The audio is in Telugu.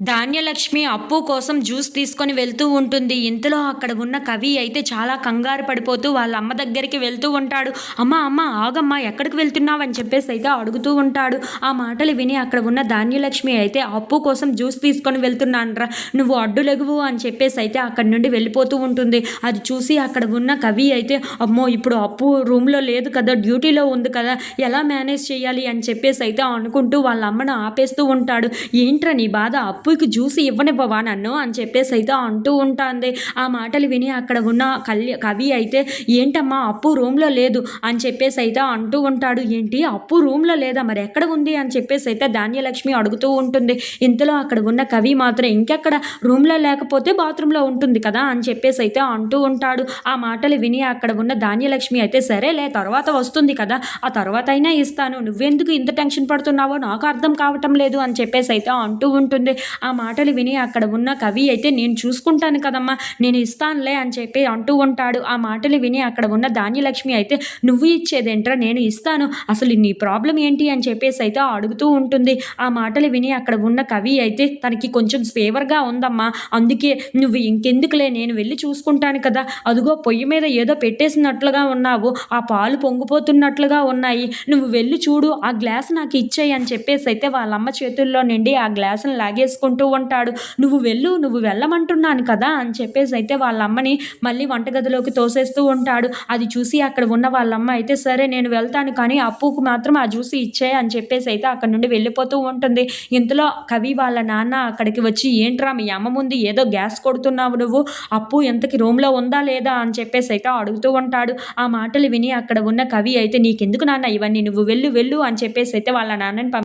ధాన్యలక్ష్మి అప్పు కోసం జ్యూస్ తీసుకొని వెళ్తూ ఉంటుంది. ఇంతలో అక్కడ ఉన్న కవి అయితే చాలా కంగారు పడిపోతూ వాళ్ళ అమ్మ దగ్గరికి వెళ్తూ ఉంటాడు. అమ్మ అమ్మ ఆగమ్మ ఎక్కడికి వెళ్తున్నావు? అని చెప్పేసి అయితే అడుగుతూ ఉంటాడు. ఆ మాటలు విని అక్కడ ఉన్న ధాన్యలక్ష్మి అయితే అప్పు కోసం జ్యూస్ తీసుకొని వెళ్తున్నానరా. నువ్వు అడ్డులెగువు అని చెప్పేసి అయితే అక్కడి నుండి వెళ్ళిపోతూ ఉంటుంది. అది చూసి అక్కడ ఉన్న కవి అయితే అమ్మో ఇప్పుడు అప్పు రూమ్లో లేదు కదా డ్యూటీలో ఉంది కదా ఎలా మేనేజ్ చేయాలి? అని చెప్పేసి అయితే అనుకుంటూ వాళ్ళ అమ్మను ఆపేస్తూ ఉంటాడు. ఏంట్రా నీ బాధ? అప్పుకి జ్యూస్ ఇవ్వనివ్వవా నన్ను అని చెప్పేసి అయితే అంటూ ఉంటుంది. ఆ మాటలు విని అక్కడ ఉన్న కళ్య కవి అయితే ఏంటమ్మా అప్పు రూమ్లో లేదు అని చెప్పేసి అయితే అంటూ ఉంటాడు. ఏంటి? అప్పు రూమ్లో లేదా? మరి ఎక్కడ ఉంది? అని చెప్పేసి అయితే ధాన్యలక్ష్మి అడుగుతూ ఉంటుంది. ఇంతలో అక్కడ ఉన్న కవి మాత్రం ఇంకెక్కడ? రూమ్లో లేకపోతే బాత్రూంలో ఉంటుంది కదా అని చెప్పేసి అయితే అంటూ ఉంటాడు. ఆ మాటలు విని అక్కడ ఉన్న ధాన్యలక్ష్మి అయితే సరేలే తర్వాత వస్తుంది కదా ఆ తర్వాత అయినా ఇస్తాను. నువ్వెందుకు ఇంత టెన్షన్ పడుతున్నావో? నాకు అర్థం కావటం లేదు అని చెప్పేసి అయితే అంటూ ఉంటుంది. ఆ మాటలు విని అక్కడ ఉన్న కవి అయితే నేను చూసుకుంటాను కదమ్మా నేను ఇస్తానులే అని చెప్పి అంటూ ఉంటాడు. ఆ మాటలు విని అక్కడ ఉన్న ధాన్యలక్ష్మి అయితే నువ్వు ఇచ్చేదేంట్రా నేను ఇస్తాను. అసలు నీ ప్రాబ్లం ఏంటి? అని చెప్పేసి అయితే అడుగుతూ ఉంటుంది. ఆ మాటలు విని అక్కడ ఉన్న కవి అయితే తనకి కొంచెం ఫేవర్గా ఉందమ్మా. అందుకే నువ్వు ఇంకెందుకులే నేను వెళ్ళి చూసుకుంటాను కదా. అదిగో పొయ్యి మీద ఏదో పెట్టేసినట్లుగా ఉన్నావు. ఆ పాలు పొంగిపోతున్నట్లుగా ఉన్నాయి. నువ్వు వెళ్ళి చూడు ఆ గ్లాస్ నాకు ఇచ్చేయి అని చెప్పేసి అయితే వాళ్ళమ్మ చేతుల్లో నుండి ఆ గ్లాసును చేసుకుంటూ ఉంటాడు. నువ్వు వెళ్ళు నువ్వు వెళ్ళమంటున్నాను కదా అని చెప్పేసి అయితే వాళ్ళ అమ్మని మళ్ళీ వంటగదిలోకి తోసేస్తూ ఉంటాడు. అది చూసి అక్కడ ఉన్న వాళ్ళమ్మ అయితే సరే నేను వెళ్తాను కానీ అప్పుకు మాత్రం ఆ జ్యూస్ ఇచ్చే అని చెప్పేసి అయితే అక్కడ నుండి వెళ్ళిపోతూ ఉంటుంది. ఇంతలో కవి వాళ్ళ నాన్న అక్కడికి వచ్చి ఏంట్రా మీ అమ్మ ముందు ఏదో గ్యాస్ కొడుతున్నావు నువ్వు? అప్పు ఎంతకి రూమ్లో ఉందా లేదా? అని చెప్పేసి అయితే అడుగుతూ ఉంటాడు. ఆ మాటలు విని అక్కడ ఉన్న కవి అయితే నీకెందుకు నాన్న ఇవన్నీ? నువ్వు వెళ్ళు వెళ్ళు అని చెప్పేసి అయితే వాళ్ళ నాన్నని పంపి